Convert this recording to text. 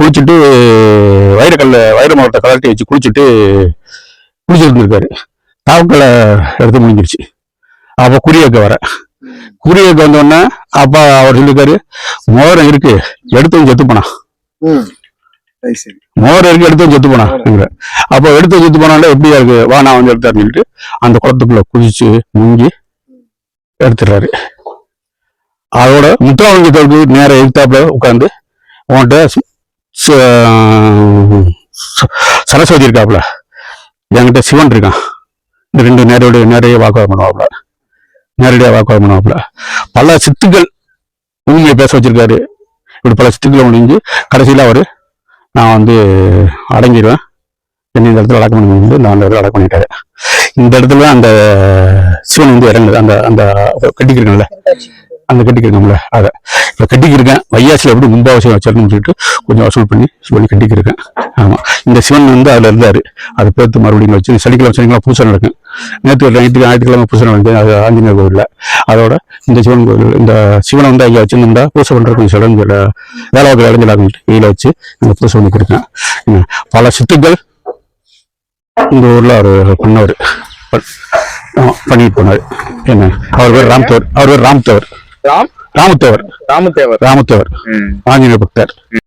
குளிச்சுட்டு வைரக்கல்ல வைர மரத்தை கலட்டி வச்சு குளிச்சுட்டு குளிச்சுட்டு இருந்திருக்காரு தாவக்கலை எடுத்து முடிஞ்சிருச்சு. அப்போ குறியக்க வர. குறியக்க வந்தோடனே அப்பா அவர் சொல்லியிருக்காரு மோதிரம் இருக்கு எடுத்து வந்து செத்து போனான் ம். சரி சரி. மோதிரம் இருக்கு எடுத்து செத்து போனான் அப்போ எடுத்து செத்து போனால எப்படியா இருக்கு வா நான் வந்து எடுத்தாருன்னு சொல்லிட்டு அந்த குளத்துக்குள்ள குதிச்சு முங்கி எடுத்துடுறாரு. அதோட முத்துராமலிங்கத்தோடு நேர எழுத்தாப்புல உட்காந்து உன்கிட்ட சரஸ்வதி இருக்காப்புல. என்கிட்ட சிவன் இருக்கான். இந்த ரெண்டு நேரடி நேரடியாக வாக்குவாதம் பண்ணுவாப்புல. நேரடியாக வாக்குவாதம் பண்ணுவாப்புல. பல சித்துக்கள் உண்மையை பேச வச்சிருக்காரு. இப்படி பல சித்துக்களை முடிஞ்சு கடைசியில் அவர் நான் வந்து அடங்கிடுவேன். என்னை இந்த இடத்துல அடக்கம் பண்ணி வந்து நான் அந்த இடத்துல அடக்கம் பண்ணிட்டாரு. இந்த இடத்துல அந்த சிவன் வந்து இறங்குது. அந்த அந்த கட்டிக்கிருக்கேன்ல அந்த கட்டிக்கிருக்கோம்ல அதை. இப்போ கட்டிக்கிருக்கேன். வையாசியில் எப்படி கும்பாவசியம் வச்சிருக்கணும்னு சொல்லிட்டு கொஞ்சம் வசூல் பண்ணி சொல்லி கட்டிக்கிருக்கேன். ஆமாம் இந்த சிவன் வந்து அதில் இருந்தார். அதை பேர்த்து மறுபடியும் வச்சு சனிக்கிழமை சனிக்கிழமை பூசை நடக்கும். நேற்று நைட்டு ஞாயிற்றுக்கிழமை பூசை நடக்குது அது ஆஞ்சநேயர் கோவிலில். அதோட இந்த சிவன் கோவில் இந்த சிவனை வந்து ஐயா வச்சுருந்தா பூசை பண்ணுறது கொஞ்சம் சடங்கு வேலை வாக்கு இடைஞ்சலாக கையில் வச்சு இந்த பூசை பண்ணிக்கிருக்கேன் பல சித்துக்கள் இந்த ஊரில் அவர் பண்ணவர். பண்ணிட்டு போனார். என்ன? அவர் பேர் ராம்தேவர் அவர் பேர் ராம்தேவர் ராம் ராமத்தேவர். ராமத்தேவர். ம். ஆஞ்சநேய பக்தர்